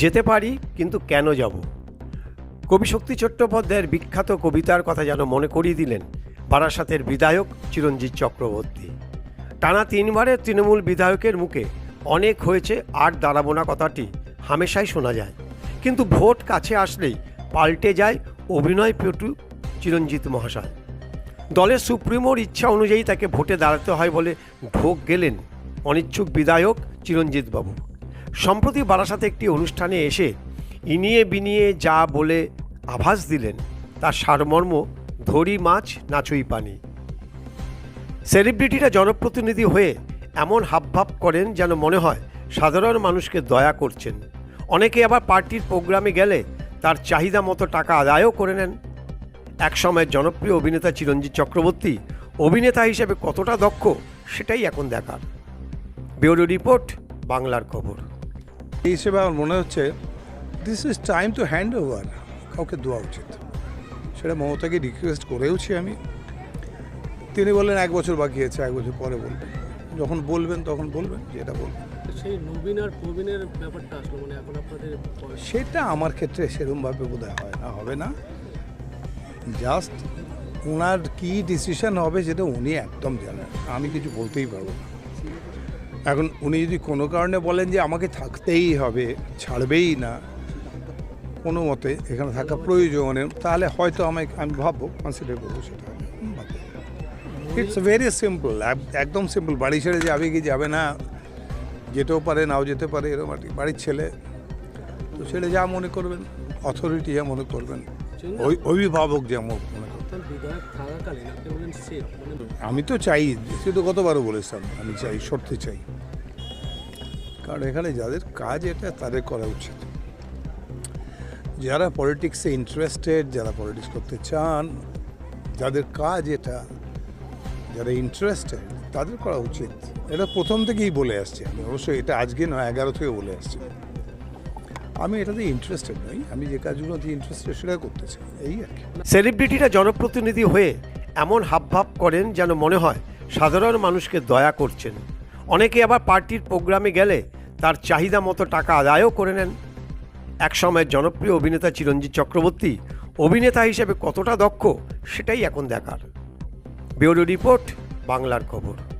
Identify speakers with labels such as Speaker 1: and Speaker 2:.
Speaker 1: যেতে পারি, কিন্তু কেন যাব? কবি শক্তি চট্টোপাধ্যায়ের বিখ্যাত কবিতার কথা যেন মনে করিয়ে দিলেন বারাসাতের বিধায়ক চিরঞ্জিত চক্রবর্তী। টানা তিনবারের তৃণমূল বিধায়কের মুখে অনেক হয়েছে আর দাঁড়াবো না কথাটি হামেশাই শোনা যায়। কিন্তু ভোট কাছে আসলেই পাল্টে যায় অভিনয় পটু চিরঞ্জিত মহাশয়। দলের সুপ্রিমোর ইচ্ছা অনুযায়ী তাকে ভোটে দাঁড়াতে হয় বলে ঢোক গেলেন অনিচ্ছুক বিধায়ক চিরঞ্জিত বাবু সম্প্রতি বারাসাতে একটি অনুষ্ঠানে এসে ইনিয়ে বিনিয়ে যা বলে আভাস দিলেন, তার সারমর্ম, ধরি মাছ নাচুই পানি। সেলিব্রিটিরা জনপ্রতিনিধি হয়ে এমন হাবভাব করেন যেন মনে হয় সাধারণ মানুষকে দয়া করছেন। অনেকে আবার পার্টির প্রোগ্রামে গেলে তার চাহিদা মতো টাকা আদায়ও করে নেন। একসময় জনপ্রিয় অভিনেতা চিরঞ্জিত চক্রবর্তী অভিনেতা হিসেবে কতটা দক্ষ সেটাই এখন দেখার। ব্যুরো রিপোর্ট, বাংলার খবর।
Speaker 2: এই হিসেবে আমার মনে হচ্ছে this is time to hand over কাউকে দেওয়া উচিত। সেটা মমতাকে রিকোয়েস্ট করেওছি আমি। তিনি বললেন এক বছর বাকি আছে এক বছর পরে বলবেন। যখন বলবেন তখন বলবেন যেটা বলবেন।
Speaker 3: সেই নবীন আর প্রবীণের ব্যাপারটা আসলো মানে এখন আপনাদের
Speaker 2: সেটা আমার ক্ষেত্রে সেরকমভাবে বোধ হয় না হবে না। জাস্ট ওনার কি ডিসিশন হবে সেটা উনি একদম জানেন। আমি কিছু বলতেই পারব না। এখন উনি যদি কোনো কারণে বলেন যে আমাকে থাকতেই হবে ছাড়বেই না কোনো মতে এখানে থাকা প্রয়োজন তাহলে হয়তো আমাকে আমি ভাববো কনসিডার করব সেটা। ইটস ভেরি সিম্পল একদম সিম্পল বাড়ি ছেড়ে যাবে কি যাবে না যেতেও পারে নাও যেতে পারে এরকম আর কি। বাড়ির ছেলে তো ছেলে যা মনে করবেন অথরিটি যা মনে করবেন ওই অভিভাবক যেমন মনে
Speaker 3: মানে
Speaker 2: আমি তো চাই সে তো গতবারও বলেছিলাম আমি চাই সত্যি চাই। কারণ এখানে যাদের কাজ এটা, তাদের করা উচিত। যারা পলিটিক্সে ইন্টারেস্টেড যারা পলিটিক্স করতে চান, যাদের কাজ এটা, যারা ইন্টারেস্টেড তাদের করা উচিত। এটা প্রথম থেকেই বলে আসছি আমি। অবশ্যই এটা আজকে নয়, এগারো থেকে বলে আসছি। আমি এটাতে ইন্টারেস্টেড নই। আমি যে কাজগুলোতে ইন্টারেস্টেড সেটা করতে চাই। এই আর কি।
Speaker 1: সেলিব্রিটিরা জনপ্রতিনিধি হয়ে এমন হাবভাব করেন যেন মনে হয় সাধারণ মানুষকে দয়া করছেন। অনেকে আবার পার্টির প্রোগ্রামে গেলে তার চাহিদা মতো টাকা আদায়ও করে নেন। একসময় জনপ্রিয় অভিনেতা চিরঞ্জিত চক্রবর্তী অভিনেতা হিসেবে কতটা দক্ষ সেটাই এখন দেখার। ব্যুরো রিপোর্ট, বাংলার খবর।